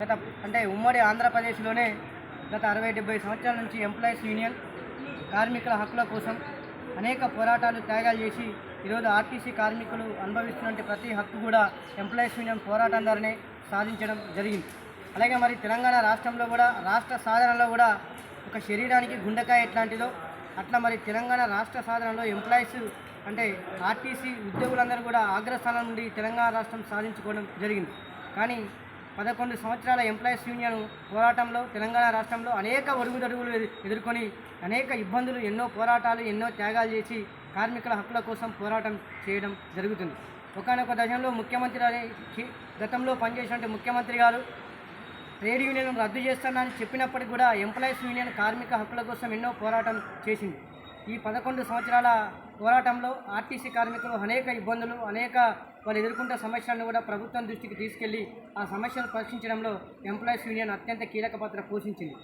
గత అంటే ఉమ్మడి ఆంధ్రప్రదేశ్లోనే గత అరవై డెబ్బై సంవత్సరాల నుంచి ఎంప్లాయీస్ యూనియన్ కార్మికుల హక్కుల కోసం అనేక పోరాటాలు త్యాగాలు చేసి ఈరోజు ఆర్టీసీ కార్మికులు అనుభవిస్తున్న ప్రతి హక్కు కూడా ఎంప్లాయీస్ యూనియన్ పోరాటం ద్వారానే సాధించడం జరిగింది. అలాగే మరి తెలంగాణ రాష్ట్రంలో కూడా రాష్ట్ర సాధనలో కూడా ఒక శరీరానికి గుండెకాయ ఎట్లాంటిదో అట్లా మరి తెలంగాణ రాష్ట్ర సాధనలో ఎంప్లాయీస్ అంటే ఆర్టీసీ ఉద్యోగులందరూ కూడా అగ్రస్థానం నుండి తెలంగాణ రాష్ట్రం సాధించుకోవడం జరిగింది. కానీ పదకొండు సంవత్సరాల ఎంప్లాయీస్ యూనియన్ పోరాటంలో తెలంగాణ రాష్ట్రంలో అనేక ఒరుగుదొడుగులు ఎదుర్కొని అనేక ఇబ్బందులు ఎన్నో పోరాటాలు ఎన్నో త్యాగాలు చేసి కార్మికుల హక్కుల కోసం పోరాటం చేయడం జరుగుతుంది. ఒకనొక దశలో ముఖ్యమంత్రి అనే గతంలో పనిచేసినటువంటి ముఖ్యమంత్రి గారు ట్రేడ్ యూనియన్ రద్దు చేస్తానని చెప్పినప్పటికీ కూడా ఎంప్లాయీస్ యూనియన్ కార్మిక హక్కుల కోసం ఎన్నో పోరాటం చేసింది. ఈ పదకొండు సంవత్సరాల పోరాటంలో ఆర్టీసీ కార్మికులు అనేక ఇబ్బందులు అనేక వాళ్ళు ఎదుర్కొంటున్న సమస్యలను కూడా ప్రభుత్వం దృష్టికి తీసుకెళ్ళి ఆ సమస్యలు పరిష్కరించడంలో ఎంప్లాయీస్ యూనియన్ అత్యంత కీలక పాత్ర పోషించింది.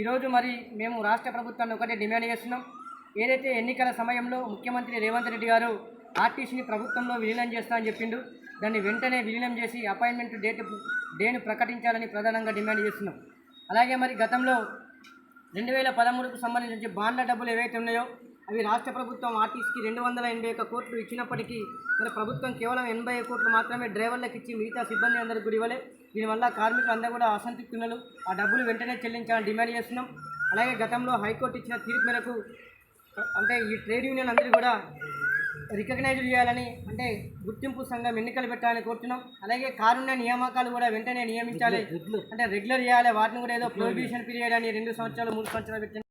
ఈరోజు మరి మేము రాష్ట్ర ప్రభుత్వాన్ని ఒకటే డిమాండ్ చేస్తున్నాం. ఏదైతే ఎన్నికల సమయంలో ముఖ్యమంత్రి రేవంత్ రెడ్డి గారు ఆర్టీసీని ప్రభుత్వంలో విలీనం చేస్తానని చెప్పిండు దాన్ని వెంటనే విలీనం చేసి అపాయింట్మెంట్ డేట్ డేను ప్రకటించాలని ప్రధానంగా డిమాండ్ చేస్తున్నాం. అలాగే మరి గతంలో రెండు వేల పదమూడుకు సంబంధించి బాండ్ల డబ్బులు ఏవైతే ఉన్నాయో అవి రాష్ట్ర ప్రభుత్వం ఆర్టీసీకి రెండు వందల ఎనభై ఒక్క కోట్లు ఇచ్చినప్పటికీ మరి ప్రభుత్వం కేవలం ఎనభై కోట్లు మాత్రమే డ్రైవర్లకు ఇచ్చి మిగతా సిబ్బంది అందరికి కూడా ఇవ్వలే దీనివల్ల కార్మికులు అందరూ కూడా అసంతృప్తి ఉన్నారు ఆ డబ్బులు వెంటనే చెల్లించాలని డిమాండ్ చేస్తున్నాం. అలాగే గతంలో హైకోర్టు ఇచ్చిన తీర్పు మేరకు అంటే ఈ ట్రేడ్ యూనియన్ అందరూ కూడా రికగ్నైజ్ చేయాలని అంటే గుర్తింపు సంఘం ఎన్నికలు పెట్టాలని కోరుతున్నాం. అలాగే కారుణ్య నియామకాలు కూడా వెంటనే నియమించాలి. అంటే రెగ్యులర్ చేయాలి. వాటిని కూడా ఏదో ప్రొహిబిషన్ పీరియడ్ అని రెండు సంవత్సరాలు మూడు సంవత్సరాలు పెట్టిన